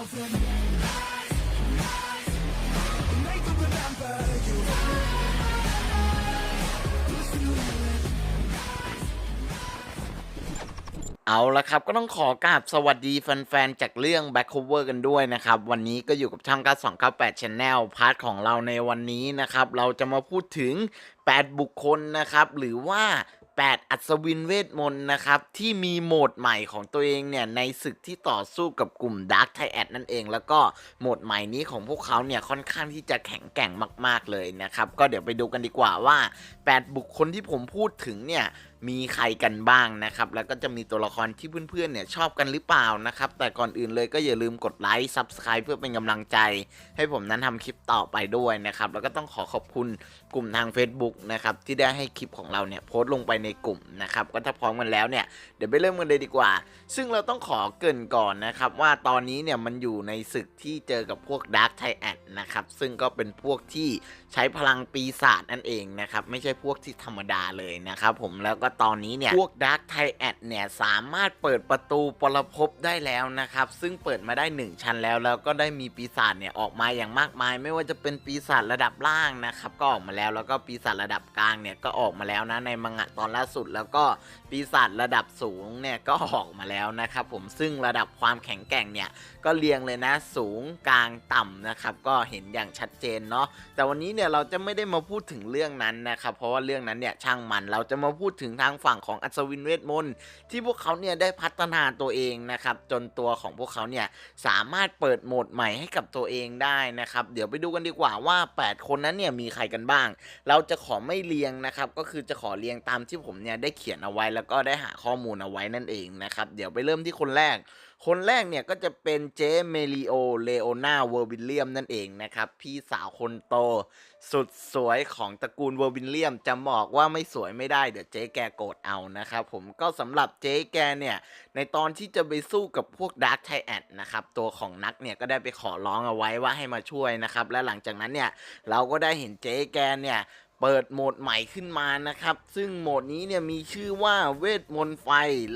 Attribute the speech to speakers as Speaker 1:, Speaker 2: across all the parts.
Speaker 1: เอาละครับ ก็ต้องขอกราบสวัสดีแฟนๆ จากเรื่อง Back Cover กันด้วยนะครับ วันนี้ก็อยู่กับช่าง9298 Channel พาร์ทของเราในวันนี้นะครับ เราจะมาพูดถึง 8 บุคคลนะครับ หรือว่า 8 อัศวินเวทมนต์นะครับ ที่มีโหมดใหม่ของตัวเองเนี่ย ในศึกที่ต่อสู้กับกลุ่ม Dark t i a d นั่นเอง แล้วก็โหมดใหม่นี้ของพวกเขาเนี่ย ค่อนข้างที่จะแข็งแกร่งมาก ๆ เลยนะครับ ก็เดี๋ยวไปดูกันดีกว่าว่า 8 บุคคลที่ผมพูดถึงเนี่ย มีใครกันบ้างนะครับ แล้วก็จะมีตัวละครที่เพื่อนๆเนี่ยชอบกันหรือเปล่านะครับ แต่ก่อนอื่นเลยก็อย่าลืมกดไลค์ Subscribe เพื่อเป็นกำลังใจ ให้ผมนั้นทำคลิปต่อไปด้วยนะครับ แล้วก็ต้องขอขอบคุณกลุ่มทาง Facebook นะครับ ที่ได้ให้คลิปของเราเนี่ยโพสต์ลงไปในกลุ่มนะครับ ก็ถ้าพร้อมกันแล้วเนี่ยเดี๋ยวไปเริ่มกันเลยดีกว่า ซึ่งเราต้องขอเกรินก่อนนะครับว่าตอนนี้เนี่ยมันอยู่ในศึกที่เจอกับพวก Dark t i a d นะครับซึ่งก็เป็นพวกที่ใช้พลังปีศาจนั่นเองนะครับไม่ใช่พวกที่ธรรมดาเลยนะครับผมแล้วก็ตอนนี้เนี่ย พวก Dark t i a d เนี่ย สามารถเปิดประตูปรภพได้แล้วนะครับ ซึ่งเปิดมาได้ 1 ชั้นแล้ว แล้วก็ได้มีปีศาจเนี่ย ออกมาอย่างมากมาย ไม่ว่าจะเป็นปีศาจระดับล่างนะครับ ก็ออกมาแล้ว แล้วก็ปีศาจระดับกลางเนี่ย ก็ออกมาแล้วนะ ในมังงะตอนล่าสุด แล้วก็ปีศาจระดับสูงเนี่ย ก็ออกมาแล้วนะครับ ผม ซึ่งระดับความแข็งแกร่งเนี่ย ก็เรียงเลยนะ สูงกลางต่ำนะครับ ก็เห็นอย่างชัดเจนเนาะ แต่วันนี้เนี่ยเราจะไม่ได้มาพูดถึงเรื่องนั้นนะครับ เพราะว่าเรื่องนั้นเนี่ยช่างมัน เราจะมาพูดถึงทางฝั่งของอัศวินเวทมนต์ที่พวกเขาเนี่ยได้พัฒนาตัวเองนะครับ จนตัวของพวกเขาเนี่ยสามารถเปิดโหมดใหม่ให้กับตัวเองได้นะครับ เดี๋ยวไปดูกันดีกว่าว่า 8 คนนั้นเนี่ยมีใครกันบ้าง เราจะขอไม่เรียงนะครับ ก็คือจะขอเรียงตามที่ผมเนี่ยได้เขียนเอาไว้แล้วก็ได้หาข้อมูลเอาไว้นั่นเองนะครับ เดี๋ยวไปเริ่มที่คนแรก คนแรกเนี่ยก็จะเป็นเจเมลิโอเลโอนาเวอร์บิลเลียมนั่นเองนะครับ พี่สาวคนโต สุดสวยของตระกูลเวอร์บิลเลียมจะบอกว่าไม่สวยไม่ได้เดี๋ยวเจ๊แกโกรธเอานะครับผมก็สำหรับเจ๊แกเนี่ย ในตอนที่จะไปสู้กับพวกดาร์ t ไทแอดนะครับ ตัวของนักเนี่ยก็ได้ไปขอร้องเอาไว้ว่าให้มาช่วยนะครับ และหลังจากนั้นเนี่ยเราก็ได้เห็นเจ๊แกเนี่ย เปิดโหมดใหม่ขึ้นมานะครับ ซึ่งโหมดนี้เนี่ยมีชื่อว่าเวทมนต์ไฟ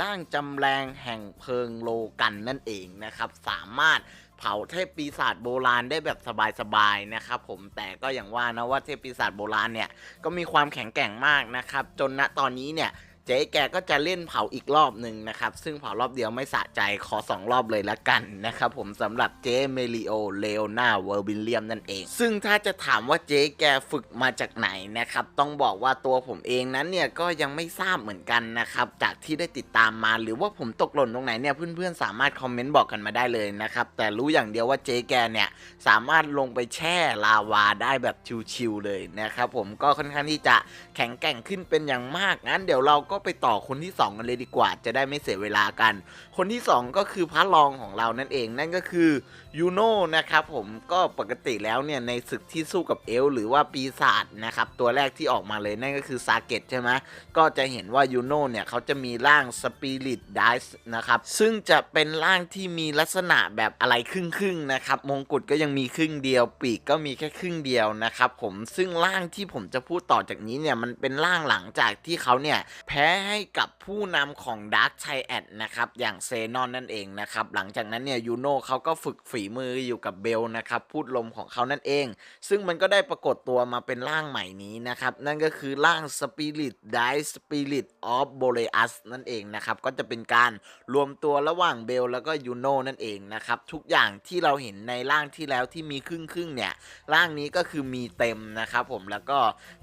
Speaker 1: ร่างจำแรงแห่งเพลิงโลกันนั่นเองนะครับ สามารถเผาเทพปีศาจโบราณได้แบบสบายๆนะครับ ผมแต่ก็อย่างว่านะว่าเทพปีศาจโบราณเนี่ยก็มีความแข็งแกร่งมากนะครับ จนณตอนนี้เนี่ย เจ๊แกก็จะเล่นเผาอีกรอบหนึ่งนะครับ ซึ่งเผารอบเดียวไม่สะใจขอ 2 รอบเลยละกันนะครับผมสำหรับเจ๊เมลิโอเลโอนาเวอร์บิลเลียมนั่นเอง ซึ่งถ้าจะถามว่าเจ๊แกฝึกมาจากไหนนะครับ ต้องบอกว่าตัวผมเองนั้นเนี่ยก็ยังไม่ทราบเหมือนกันนะครับ จากที่ได้ติดตามมาหรือว่าผมตกหล่นตรงไหนเนี่ยเพื่อนๆสามารถคอมเมนต์บอกกันมาได้เลยนะครับ แต่รู้อย่างเดียวว่าเจ๊แกเนี่ยสามารถลงไปแช่ลาวาได้แบบชิวๆเลยนะครับผมก็ค่อนข้างที่จะแข็งแกร่งขึ้นเป็นอย่างมากงั้นเดี๋ยวเราก็ไปต่อคนที่ 2 กันเลยดีกว่า จะได้ไม่เสียเวลากัน คนที่ 2 ก็คือพระรองของเรานั่นเอง นั่นก็คือ ยูโน่นะครับผมก็ปกติแล้วเนี่ยในศึกที่สู้กับเอลหรือว่าปีศาจนะครับตัวแรกที่ออกมาเลยนั่นก็คือซาเกตใช่ไหมก็จะเห็นว่ายูโน่เนี่ยเขาจะมีร่างสปิริตไดส์นะครับซึ่งจะเป็นร่างที่มีลักษณะแบบอะไรครึ่งๆนะครับมงกุฎก็ยังมีครึ่งเดียว ปีกก็มีแค่ครึ่งเดียวนะครับผมซึ่งร่างที่ผมจะพูดต่อจากนี้เนี่ยมันเป็นร่างหลังจากที่เขาเนี่ยแพ้ให้กับผู้นำของดาร์คไทแอดนะครับอย่างเซนอนนั่นเองนะครับหลังจากนั้นเนี่ยยูโน่เขาก็ฝึกฝีมืออยู่กับเบลนะครับพูดลมของเขานั่นเอง ซึ่งมันก็ได้ปรากฏตัวมาเป็นร่างใหม่นี้นะครับนั่นก็คือร่าง Spirit Die Spirit of Boreas นั่นเองนะครับก็จะเป็นการรวมตัวระหว่างเบลแล้วก็ยูโนนั่นเองนะครับทุกอย่างที่เราเห็นในร่างที่แล้วที่มีครึ่งครึ่งเนี่ยร่างนี้ก็คือมีเต็มนะครับผมแล้วก็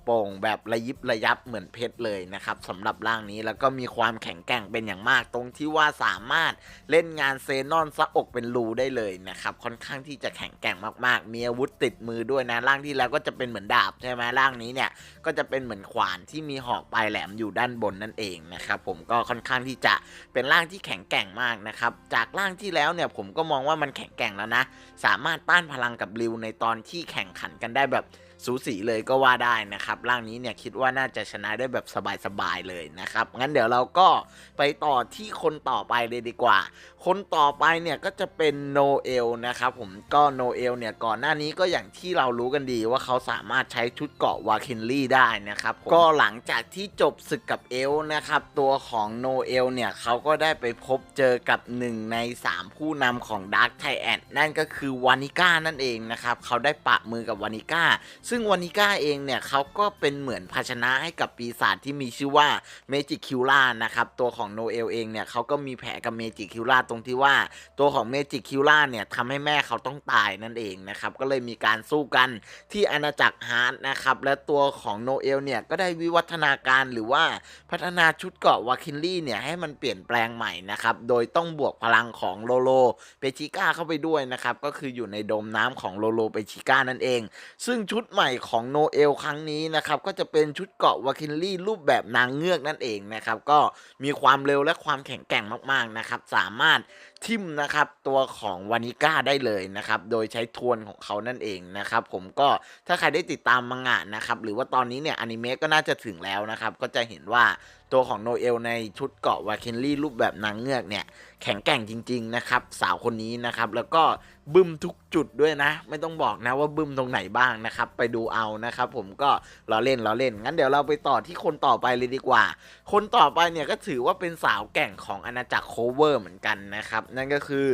Speaker 1: โป่งแบบระยิบระยับเหมือนเพชรเลยนะครับสำหรับร่างนี้แล้วก็มีความแข็งแกร่งเป็นอย่างมาก ตรงที่ว่าสามารถเล่นงานเซนอนซะอกเป็นรูได้เลยนะครับค่อนข้างที่จะแข็งแกร่งมากๆ มีอาวุธติดมือด้วยนะร่างที่แล้วก็จะเป็นเหมือนดาบใช่ไหมร่างนี้เนี่ยก็จะเป็นเหมือนขวานที่มีหอกปลายแหลมอยู่ด้านบนนั่นเองนะครับผมก็ค่อนข้างที่จะเป็นร่างที่แข็งแกร่งมากนะครับจากร่างที่แล้วเนี่ยผมก็มองว่ามันแข็งแกร่งแล้วนะ สามารถต้านพลังกับริวในตอนที่แข่งขันกันได้แบบ สูสีเลยก็ว่าได้นะครับร่างนี้เนี่ยคิดว่าน่าจะชนะได้แบบสบายๆเลยนะครับ งั้นเดี๋ยวเราก็ไปต่อที่คนต่อไปเลยดีกว่า คนต่อไปเนี่ยก็จะเป็นโนเอลนะครับผมก็โนเอลเนี่ยก่อนหน้านี้ก็อย่างที่เรารู้กันดีว่าเขาสามารถใช้ชุดเกราะวาคินลี่ได้นะครับผมก็หลังจากที่จบศึกกับเอลนะครับตัวของโนเอลเนี่ยเขาก็ได้ไปพบเจอกับหนึ่งใน 3 ผู้นำของดาร์ t ไทแอนนั่นก็คือวานิก้านั่นเองนะครับเขาได้ปะมือกับวานิก้าซึ่งวานิก้าเองเนี่ยเขาก็เป็นเหมือนภาชนะให้กับปีศาจที่มีชื่อว่าเมจิคิวล่านะครับตัวของโนเอลเองเนี่ยเขาก็มีแผลกับเมจิคิวล่าตรงที่ว่า ตัวของเมจิคิวล่าเนี่ยทำให้แม่เขาต้องตายนั่นเองนะครับก็เลยมีการสู้กันที่อาณาจักรฮาร์ดนะครับและตัวของโนเอลเนี่ยก็ได้วิวัฒนาการหรือว่าพัฒนาชุดเกาะวาคินลี่เนี่ยให้มันเปลี่ยนแปลงใหม่นะครับโดยต้องบวกพลังของโลโลเปชิก้าเข้าไปด้วยนะครับก็คืออยู่ในโดมน้ำของโลโลเปชิก้านั่นเอง ซึ่งชุดใหม่ของโนเอลครั้งนี้นะครับก็จะเป็นชุดเกาะวาคินลี่รูปแบบนางเงือกนั่นเองนะครับก็มีความเร็วและความแข็งแกร่งมากๆนะครับสามารถทิมนะครับตัวของวานิก้าได้เลยนะครับโดยใช้ทวนของเขานั่นเองนะครับผมก็ถ้าใครได้ติดตามมังงะนะครับหรือว่าตอนนี้เนี่ยอนิเมะก็น่าจะถึงแล้วนะครับก็จะเห็นว่า ตัวของโนเอลในชุดเกาะวาเคนลี่รูปแบบนางเงือกเนี่ย แข็งแกร่งจริง ๆ นะครับ สาวคนนี้นะครับ แล้วก็บึ้มทุกจุดด้วยนะ ไม่ต้องบอกนะว่าบึ้มตรงไหนบ้างนะครับ ไปดูเอานะครับ ผมก็ล้อเล่นล้อเล่น งั้นเดี๋ยวเราไปต่อที่คนต่อไปเลยดีกว่า คนต่อไปเนี่ยก็ถือว่าเป็นสาวแกร่งของอาณาจักรโคเวอร์เหมือนกันนะครับ นั่นก็คือ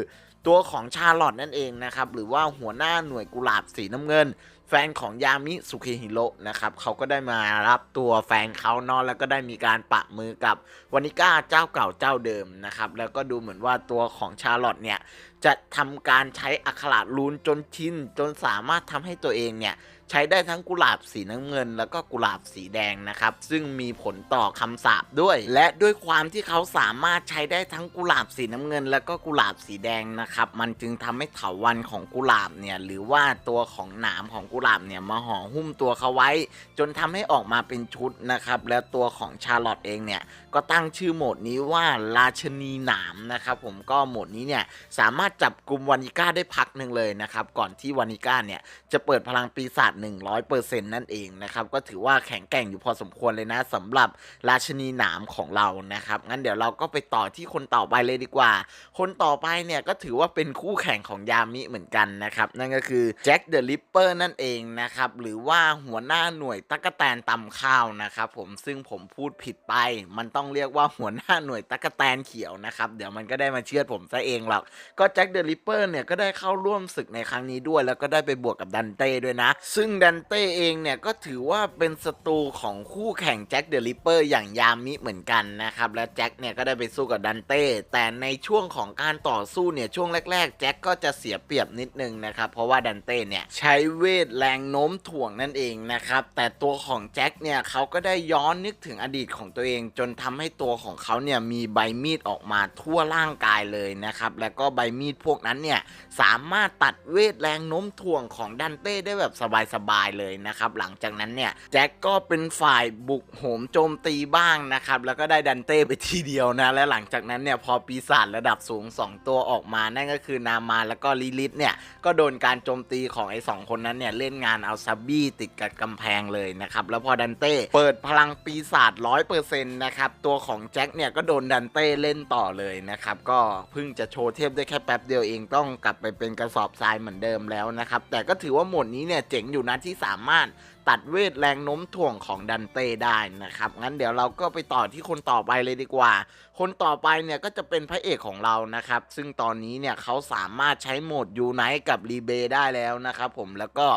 Speaker 1: ตัวของชาร์ลอตนั่นเองนะครับ หรือว่าหัวหน้าหน่วยกุหลาบสีน้ำเงิน แฟนของยามิสุเคฮิโร่นะครับเขาก็ได้มารับตัวแฟนเขานอนแล้วก็ได้มีการปะมือกับวานิก้าเจ้าเก่าเจ้าเดิมนะครับแล้วก็ดูเหมือนว่าตัวของชาร์ลอตเนี่ยจะทำการใช้อักขระลูนจนชินจนสามารถทำให้ตัวเองเนี่ยใช้ได้ทั้งกุหลาบสีน้ำเงิน แล้วก็กุหลาบสีแดงนะครับ ซึ่งมีผลต่อคำสาปด้วย และด้วยความที่เขาสามารถใช้ได้ทั้งกุหลาบสีน้ำเงิน แล้วก็กุหลาบสีแดงนะครับ มันจึงทำให้เถาวันของกุหลาบเนี่ยหรือว่าตัวของหนามของกุหลาบเนี่ยมาห่อหุ้มตัวเขาไว้ จนทำให้ออกมาเป็นชุดนะครับ แล้วตัวของชาร์ลอตเองเนี่ยก็ตั้งชื่อโหมดนี้ว่าราชนีหนามนะครับผมก็โหมดนี้เนี่ยสามารถจับกลุ่มวานิก้าได้พักหนึ่งเลยนะครับก่อนที่วานิก้าเนี่ยจะเปิดพลังปีศาจ100%นั่นเองนะครับก็ถือว่าแข็งแกร่งอยู่พอสมควรเลยนะสำหรับราชนีหนามของเรานะครับงั้นเดี๋ยวเราก็ไปต่อที่คนต่อไปเลยดีกว่า คนต่อไปเนี่ยก็ถือว่าเป็นคู่แข่งของยามิเหมือนกันนะครับนั่นก็คือแจ็คเดอะลิปเปอร์นั่นเองนะครับหรือว่าหัวหน้าหน่วยตั๊กแตนตำข้าวนะครับผมซึ่งผมพูดผิดไป มันต้องเรียกว่าหัวหน้าหน่วยตั๊กแตนเขียวนะครับเดี๋ยวมันก็ได้มาเชื่อผมซะเองหรอกก็แจ็คเดอะลิปเปอร์เนี่ยก็ได้เข้าร่วมศึกในครั้งนี้ด้วย แล้วก็ได้ไปบวกกับดันเต้ด้วยนะซึ่งดันเต้เองเนี่ยก็ถือว่าเป็นศัตรูของคู่แข่งแจ็คเดอะลิปเปอร์อย่างยามิเหมือนกันนะครับ และแจ็คเนี่ยก็ได้ไปสู้กับดันเต้ แต่ในช่วงของการต่อสู้เนี่ยช่วงแรก ๆ แจ็คก็จะเสียเปรียบนิดนึงนะครับ เพราะว่าดันเต้เนี่ยใช้เวทแรงโน้มถ่วงนั่นเองนะครับ แต่ตัวของแจ็คเนี่ยเขาก็ได้ย้อนนึกถึงอดีตของตัวเอง จนทำให้ตัวของเขาเนี่ยมีใบมีดออกมาทั่วร่างกายเลยนะครับ แล้วก็ใบมีดพวกนั้นเนี่ยสามารถตัดเวทแรงโน้มถ่วงของดันเต้ได้แบบสบายๆเลยนะครับ หลังจากนั้นเนี่ยแจ็คก็เป็นฝ่ายบุกโหมโจมตีบ้างนะครับ แล้วก็ได้ดันเต้ไปทีเดียวนะ และหลังจากนั้นเนี่ยพอปีศาจระดับสูง 2 ตัวออกมา นั่นก็คือนามาแล้วก็ลิลิทเนี่ย ก็โดนการโจมตีของไอ้สองคนนั้นเนี่ยเล่นงานเอาซับบี้ติดกับกำแพงเลยนะครับ แล้วพอดันเต้เปิดพลังปีศาจร้อยเปอร์เซ็นต์นะครับ ตัวของแจ็คเนี่ยก็โดนดันเต้เล่นต่อเลยนะครับ ก็เพิ่งจะโชว์เทพได้แค่แป๊บเดียวเองต้องกลับไปเป็นกระสอบทรายเหมือนเดิมแล้วนะครับ แต่ก็ถือว่าหมดนี้เนี่ยเจ๋งอยู่นะที่สามารถตัดเวทแรงโน้มถ่วงของดันเต้ได้นะครับ งั้นเดี๋ยวเราก็ไปต่อที่คนต่อไปเลยดีกว่า คนต่อไปเนี่ยก็จะเป็นพระเอกของเรานะครับ ซึ่งตอนนี้เนี่ยเขาสามารถใช้โหมดยูไนต์กับรีเบได้แล้วนะครับผมแล้วก็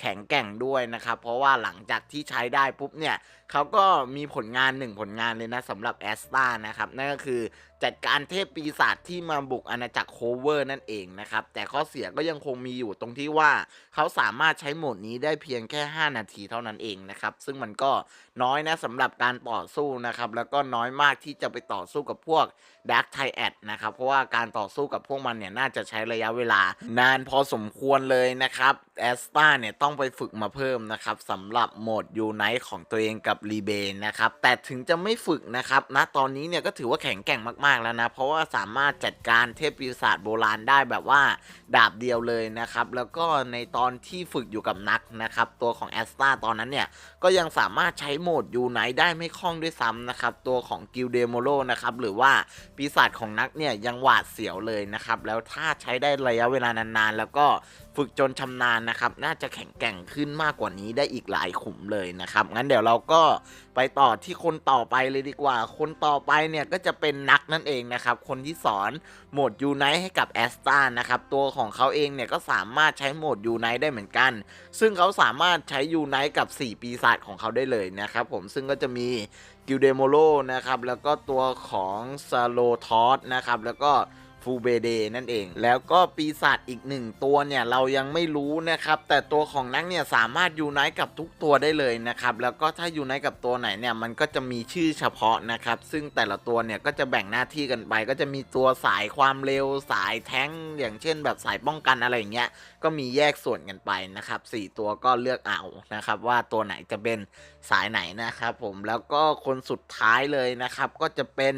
Speaker 1: แข็งแกร่งด้วยนะครับ เพราะว่าหลังจากที่ใช้ได้ปุ๊บเนี่ยเขาก็มีผลงานหนึ่งผลงานเลยนะสำหรับแอสตานะครับ นั่นก็คือจัดการเทพปีศาจที่มาบุกอาณาจักรโคเวอร์นั่นเองนะครับ แต่ข้อเสียก็ยังคงมีอยู่ตรงที่ว่าเขาสามารถใช้โหมดนี้ได้เพียงแค่ 5 นาทีเท่านั้นเองนะครับ ซึ่งมันก็น้อยนะสำหรับการต่อสู้นะครับ แล้วก็น้อยมากที่จะไปต่อสู้กับพวกดักไทแอดนะครับ เพราะว่าการต่อสู้กับพวกมันเนี่ยน่าจะใช้ระยะเวลานานพอสมควรเลยนะครับแอสตาเนี่ยต้องไปฝึกมาเพิ่มนะครับสำหรับโหมดยูไนท์ของตัวเองกับรีเบนนะครับแต่ถึงจะไม่ฝึกนะครับณตอนนี้เนี่ยก็ถือว่าแข็งแกร่งมากๆแล้วนะ เพราะว่าสามารถจัดการเทพปีศาจโบราณได้แบบว่าดาบเดียวเลยนะครับ แล้วก็ในตอนที่ฝึกอยู่กับนักนะครับ ตัวของแอสตาตอนนั้นเนี่ย ก็ยังสามารถใช้โหมดยูไนได้ไม่คล่องด้วยซ้ำนะครับ ตัวของกิลเดโมโลนะครับ หรือว่าปีศาจของนักเนี่ยยังหวาดเสียวเลยนะครับ แล้วถ้าใช้ได้ระยะเวลานานๆ แล้วก็ ฝึกจนชำนาญนะครับ น่าจะแข็งแกร่งขึ้นมากกว่านี้ได้อีกหลายขุมเลยนะครับ งั้นเดี๋ยวเราก็ไปต่อที่คนต่อไปเลยดีกว่า คนต่อไปเนี่ยก็จะเป็นนักนั่นเองนะครับ คนที่สอนโหมดยูไนให้กับแอสตานะครับ ตัวของเขาเองเนี่ยก็สามารถใช้โหมดยูไนได้เหมือนกัน ซึ่งเขาสามารถใช้ยูไนกับ 4 ปีศาจของเขาได้เลยนะครับผม ซึ่งก็จะมีกิลเดโมโลนะครับ แล้วก็ตัวของซาโลทอสนะครับ แล้วก็ ฟูเบเดนั่นเอง แล้วก็ปีศาจอีกหนึ่งตัวเนี่ยเรายังไม่รู้นะครับ แต่ตัวของนักเนี่ยสามารถยูไนกับทุกตัวได้เลยนะครับ แล้วก็ถ้ายูไนกับตัวไหนเนี่ยมันก็จะมีชื่อเฉพาะนะครับ ซึ่งแต่ละตัวเนี่ยก็จะแบ่งหน้าที่กันไป ก็จะมีตัวสายความเร็วสายแท้งอย่างเช่น แบบสายป้องกันอะไรอย่างเงี้ย ก็มีแยกส่วนกันไปนะครับ4ตัวก็เลือกเอานะครับว่าตัวไหนจะเป็นสายไหนนะครับผมแล้วก็คนสุดท้ายเลยนะครับก็จะเป็น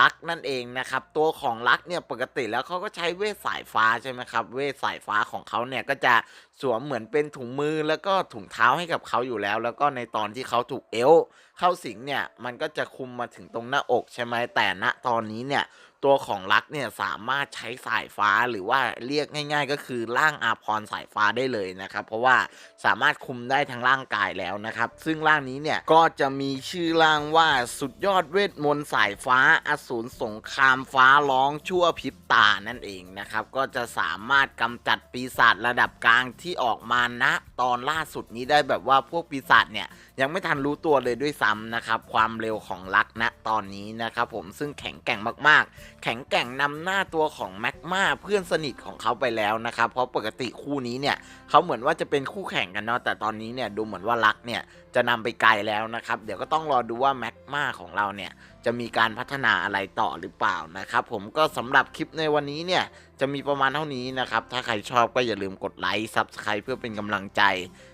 Speaker 1: ลักนั่นเองนะครับตัวของลักเนี่ยปกติแล้วเขาก็ใช้เวทสายฟ้าใช่ไหมครับ เวทสายฟ้าของเขาเนี่ยก็จะ สวมเหมือนเป็นถุงมือแล้วก็ถุงเท้าให้กับเขาอยู่แล้ว แล้วก็ในตอนที่เขาถูกเอลเข้าสิงเนี่ยมันก็จะคุมมาถึงตรงหน้าอกใช่ไหมแต่ณตอนนี้เนี่ยตัวของลักเนี่ยสามารถใช้สายฟ้าหรือว่าเรียกง่าย ๆ ก็คือร่างอาพรสายฟ้าได้เลยนะครับเพราะว่าสามารถคุมได้ทั้งร่างกายแล้วนะครับซึ่งร่างนี้เนี่ยก็จะมีชื่อร่างว่าสุดยอดเวทมนต์สายฟ้าอสูรสงครามฟ้าร้องชั่วพริบตานั่นเองนะครับก็จะสามารถกำจัดปีศาจระดับกลางทที่ออกมาณตอนล่าสุดนี้ได้แบบว่าพวกปีศาจเนี่ยยังไม่ทันรู้ตัวเลยด้วยซ้ำนะครับ ความเร็วของลักณตอนนี้นะครับผมซึ่งแข็งแกร่งมากๆ แข็งแกร่งนำหน้าตัวของแม็กมาเพื่อนสนิทของเขาไปแล้วนะครับ เพราะปกติคู่นี้เนี่ยเขาเหมือนว่าจะเป็นคู่แข่งกันเนาะแต่ตอนนี้เนี่ยดูเหมือนว่าลักเนี่ยจะนำไปไกลแล้วนะครับ เดี๋ยวก็ต้องรอดูว่าแม็กมาของเราเนี่ย จะมีการพัฒนาอะไรต่อหรือเปล่านะครับ ผมก็สำหรับคลิปในวันนี้เนี่ยจะมีประมาณเท่านี้นะครับ ถ้าใครชอบก็อย่าลืมกดไลค์ซับสไครป์เพื่อเป็นกำลังใจ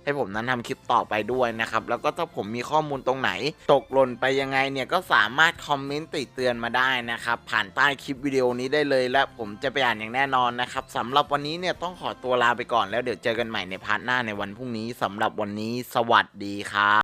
Speaker 1: ให้ผมนั้นทำคลิปต่อไปด้วยนะครับ แล้วก็ถ้าผมมีข้อมูลตรงไหน ตกหล่นไปยังไงเนี่ยก็สามารถคอมเมนต์ติเตือนมาได้นะครับ ผ่านใต้คลิปวิดีโอนี้ได้เลยและผมจะไปอ่านอย่างแน่นอนนะครับสำหรับวันนี้เนี่ยต้องขอตัวลาไปก่อนแล้วเดี๋ยวเจอกันใหม่ในพาร์ทหน้าในวันพรุ่งนี้สำหรับวันนี้สวัสดีครับ